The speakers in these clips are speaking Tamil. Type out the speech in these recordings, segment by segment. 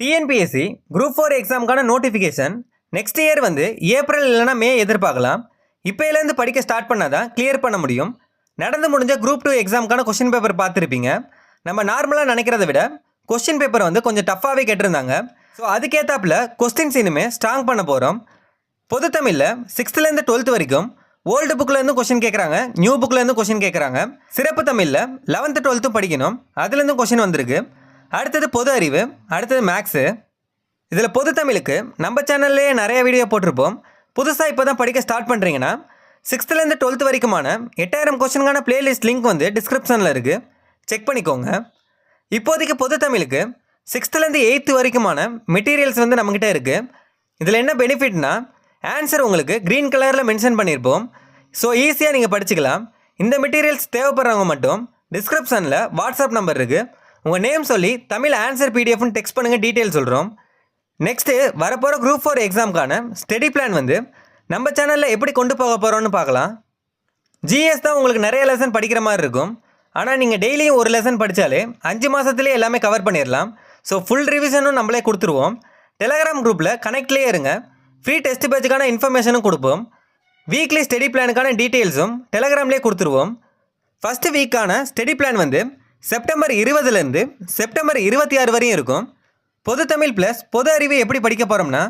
டிஎன்பிஎஸ்சி குரூப் ஃபோர் எக்ஸாமுக்கான நோட்டிஃபிகேஷன் நெக்ஸ்ட் இயர் வந்து ஏப்ரல் இல்லைனா மே எதிர்பார்க்கலாம். இப்போலேருந்து படிக்க ஸ்டார்ட் பண்ணால் தான் கிளியர் பண்ண முடியும். நடந்து முடிஞ்ச குரூப் டூ எக்ஸாமுக்கான கொஷின் பேப்பர் பார்த்துருப்பீங்க. நம்ம நார்மலாக நினைக்கிறத விட கொஸ்டின் பேப்பர் வந்து கொஞ்சம் டஃப்பாகவே கேட்டிருந்தாங்க. ஸோ அதுக்கேற்றாப்புல கொஸ்டின்ஸ் இனிமே ஸ்ட்ராங் பண்ண போகிறோம் பொது தமிழில் சிக்ஸ்த்துலேருந்து டுவெல்த் வரைக்கும் ஓல்டு புக்லேருந்து கொஷின் கேட்குறாங்க நியூ புக்லேருந்து கொஷின் கேட்குறாங்க சிறப்பு தமிழில் லெவன்த்து டுவெல்த்தும் படிக்கணும். அதுலேருந்து கொஷின் வந்திருக்கு. அடுத்தது பொது அறிவு அடுத்தது மேக்ஸு இதில் பொது தமிழுக்கு நம்ம சேனல்லையே நிறைய வீடியோ போட்டிருப்போம். புதுசாக இப்போ தான் படிக்க ஸ்டார்ட் பண்ணுறீங்கன்னா சிக்ஸ்த்துலேருந்து டுவெல்த் வரைக்குமான எட்டாயிரம் கொஸ்டினுக்கான பிளேலிஸ்ட் லிங்க் வந்து டிஸ்கிரிப்ஷனில் இருக்குது செக் பண்ணிக்கோங்க. இப்போதைக்கு பொது தமிழுக்கு சிக்ஸ்த்துலேருந்து எயித்து வரைக்குமான மெட்டீரியல்ஸ் வந்து நம்மக்கிட்ட இருக்குது இதில் என்ன பெனிஃபிட்னா ஆன்சர் உங்களுக்கு க்ரீன் கலரில் மென்ஷன் பண்ணியிருப்போம் ஸோ ஈஸியாக நீங்கள் படிச்சுக்கலாம். இந்த மெட்டீரியல்ஸ் தேவைப்படுறவங்க மட்டும் டிஸ்கிரிப்ஷனில் வாட்ஸ்அப் நம்பர் இருக்குது உங்கள் நேம் சொல்லி தமிழ் ஆன்சர் பிடிஎஃப்னு டெக்ஸ்ட் பண்ணுங்கள் டீட்டெயில் சொல்கிறோம் நெக்ஸ்ட்டு வரப்போகிற குரூப் ஃபோர் எக்ஸாமுக்கான ஸ்டடி பிளான் வந்து நம்ம சேனலில் எப்படி கொண்டு போக போகிறோன்னு பார்க்கலாம். ஜிஎஸ் தான் உங்களுக்கு நிறைய லெசன் படிக்கிற மாதிரி இருக்கும். ஆனால் நீங்கள் டெய்லியும் ஒரு லெசன் படித்தாலே அஞ்சு மாதத்துலேயே எல்லாமே கவர் பண்ணிடலாம் ஸோ ஃபுல் ரிவிஷனும் நம்மளே கொடுத்துருவோம். டெலகிராம் குரூப்பில் கனெக்ட்லேயே இருங்க. ஃப்ரீ டெஸ்ட் பேஜுக்கான இன்ஃபர்மேஷனும் கொடுப்போம். வீக்லி ஸ்டடி பிளானுக்கான டீட்டெயில்ஸும் டெலகிராம்லேயே கொடுத்துருவோம். ஃபஸ்ட்டு வீக்கான ஸ்டடி பிளான் வந்து செப்டம்பர் இருபதுலேருந்து செப்டம்பர் இருபத்தி ஆறு வரையும் இருக்கும். பொது தமிழ் ப்ளஸ் பொது அறிவு எப்படி படிக்க போகிறோம்னா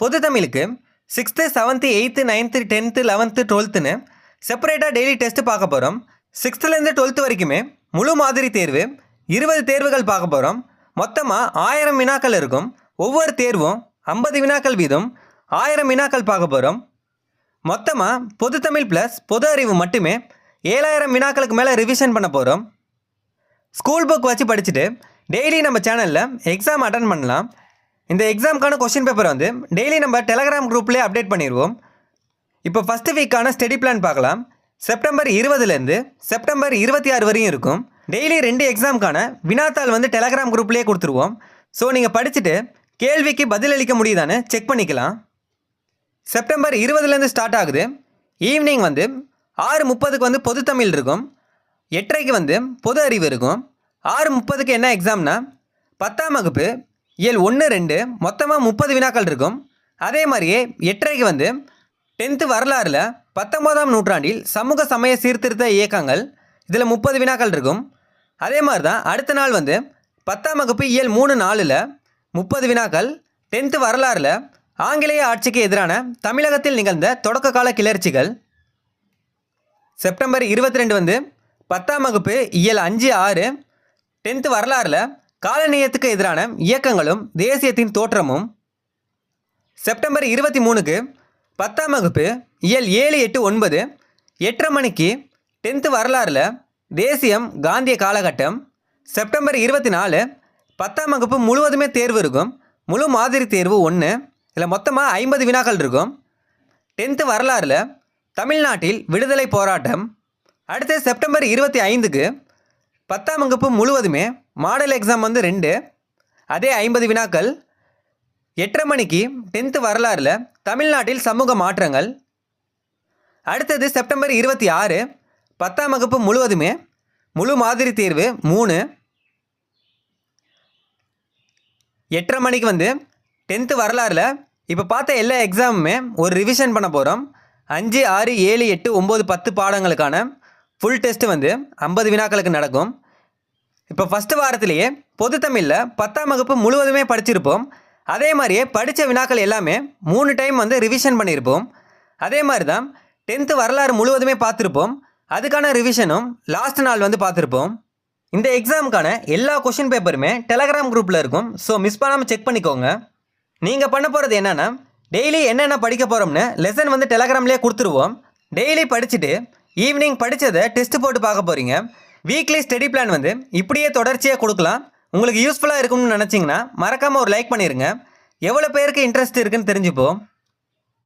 பொது தமிழுக்கு sixth seventh eighth ninth tenth eleventh டுவெல்த்துன்னு செப்பரேட்டாக டெய்லி டெஸ்ட்டு பார்க்க போகிறோம் சிக்ஸ்த்துலேருந்து டுவெல்த்து வரைக்குமே முழு மாதிரி தேர்வு இருபது தேர்வுகள் பார்க்க போகிறோம் மொத்தமாக ஆயிரம் வினாக்கள் இருக்கும். ஒவ்வொரு தேர்வும் ஐம்பது வினாக்கள் வீதம் ஆயிரம் வினாக்கள் பார்க்க போகிறோம் மொத்தமாக பொது தமிழ் ப்ளஸ் பொது அறிவு மட்டுமே ஏழாயிரம் வினாக்களுக்கு மேலே ரிவிஷன் பண்ண போகிறோம் ஸ்கூல் புக் வச்சு படிச்சுட்டு டெய்லி நம்ம சேனலில் எக்ஸாம் அட்டன் பண்ணலாம். இந்த எக்ஸாமுக்கான கொஷின் பேப்பர் வந்து டெய்லி நம்ம டெலகிராம் குரூப்லேயே அப்டேட் பண்ணிடுவோம் இப்போ ஃபஸ்ட்டு வீக்கான ஸ்டடி பிளான் பார்க்கலாம். செப்டம்பர் இருபதுலேருந்து செப்டம்பர் இருபத்தி ஆறு வரையும் இருக்கும். டெய்லி ரெண்டு எக்ஸாமுக்கான வினாத்தாள் வந்து டெலகிராம் குரூப்லேயே கொடுத்துருவோம். ஸோ நீங்கள் படிச்சுட்டு கேள்விக்கு பதிலளிக்க முடியுதான்னு செக் பண்ணிக்கலாம். செப்டம்பர் இருபதுலேருந்து ஸ்டார்ட் ஆகுது. ஈவினிங் வந்து ஆறு முப்பதுக்கு வந்து பொது தமிழ் இருக்கும். எட்டரைக்கு வந்து பொது அறிவு இருக்கும். ஆறு முப்பதுக்கு என்ன எக்ஸாம்னா பத்தாம் வகுப்பு இயல் ஒன்று ரெண்டு மொத்தமாக முப்பது வினாக்கள் இருக்கும். அதே மாதிரியே எட்டரைக்கு வந்து டென்த்து வரலாறில் பத்தொம்போதாம் நூற்றாண்டில் சமூக சமய சீர்திருத்த இயக்கங்கள் இதில் முப்பது வினாக்கள் இருக்கும். அதே மாதிரி தான் அடுத்த நாள் வந்து பத்தாம் வகுப்பு இயல் மூணு நாலில் முப்பது வினாக்கள் டென்த்து வரலாறில் ஆங்கிலேய ஆட்சிக்கு எதிரான தமிழகத்தில் நிகழ்ந்த தொடக்க கால கிளர்ச்சிகள். செப்டம்பர் இருபத்தி ரெண்டு வந்து பத்தாம் வகுப்பு இயல் அஞ்சு ஆறு டென்த்து வரலாறில் காலநேயத்துக்கு எதிரான இயக்கங்களும் தேசியத்தின் தோற்றமும். செப்டம்பர் இருபத்தி மூணுக்கு பத்தாம் வகுப்பு இயல் ஏழு எட்டு ஒன்பது எட்டரை மணிக்கு டென்த்து வரலாறில் தேசியம் காந்திய காலகட்டம். செப்டம்பர் இருபத்தி நாலு பத்தாம் வகுப்பு முழுவதுமே தேர்வு இருக்கும். முழு மாதிரி தேர்வு ஒன்று இதில் மொத்தமாக ஐம்பது வினாக்கள் இருக்கும். டென்த்து வரலாறில் தமிழ்நாட்டில் விடுதலை போராட்டம் அடுத்து செப்டம்பர் இருபத்தி ஐந்துக்கு பத்தாம் வகுப்பு முழுவதுமே மாடல் எக்ஸாம் வந்து ரெண்டு அதே ஐம்பது வினாக்கள். எட்டரை மணிக்கு டென்த்து வரலாறில் தமிழ்நாட்டில் சமூக மாற்றங்கள். அடுத்தது செப்டம்பர் இருபத்தி ஆறு பத்தாம் வகுப்பு முழுவதுமே முழு மாதிரி தேர்வு மூணு. எட்டரை மணிக்கு வந்து டென்த்து வரலாறில் இப்போ பார்த்த எல்லா எக்ஸாமுமே ஒரு ரிவிஷன் பண்ண போகிறோம் அஞ்சு ஆறு ஏழு எட்டு ஒம்பது பத்து பாடங்களுக்கான ஃபுல் டெஸ்ட்டு வந்து ஐம்பது வினாக்களுக்கு நடக்கும். இப்போ ஃபஸ்ட்டு வாரத்திலேயே பொது தமிழில் பத்தாம் வகுப்பு முழுவதுமே படிச்சிருப்போம். அதே மாதிரியே படித்த வினாக்கள் எல்லாமே மூணு டைம் வந்து ரிவிஷன் பண்ணியிருப்போம் அதே மாதிரி தான் டென்த்து வரலாறு முழுவதுமே பார்த்துருப்போம். அதுக்கான ரிவிஷனும் லாஸ்ட் நாள் வந்து பார்த்துருப்போம். இந்த எக்ஸாமுக்கான எல்லா கொஷின் பேப்பருமே டெலகிராம் குரூப்பில் இருக்கும். ஸோ மிஸ் பண்ணாமல் செக் பண்ணிக்கோங்க. நீங்கள் பண்ண போகிறது என்னென்னா டெய்லி என்னென்ன படிக்க போகிறோம்னு லெசன் வந்து டெலகிராம்லேயே கொடுத்துருவோம். டெய்லி படிச்சுட்டு ஈவினிங் படித்ததை டெஸ்ட் போட்டு பார்க்க போகிறீங்க வீக்லி ஸ்டடி பிளான் வந்து இப்படியே தொடர்ச்சியாக கொடுக்கலாம். உங்களுக்கு யூஸ்ஃபுல்லாக இருக்கும்னு நினச்சிங்கன்னா மறக்காமல் ஒரு லைக் பண்ணிடுங்க எவ்வளோ பேருக்கு இன்ட்ரெஸ்ட் இருக்குன்னு தெரிஞ்சுப்போம்.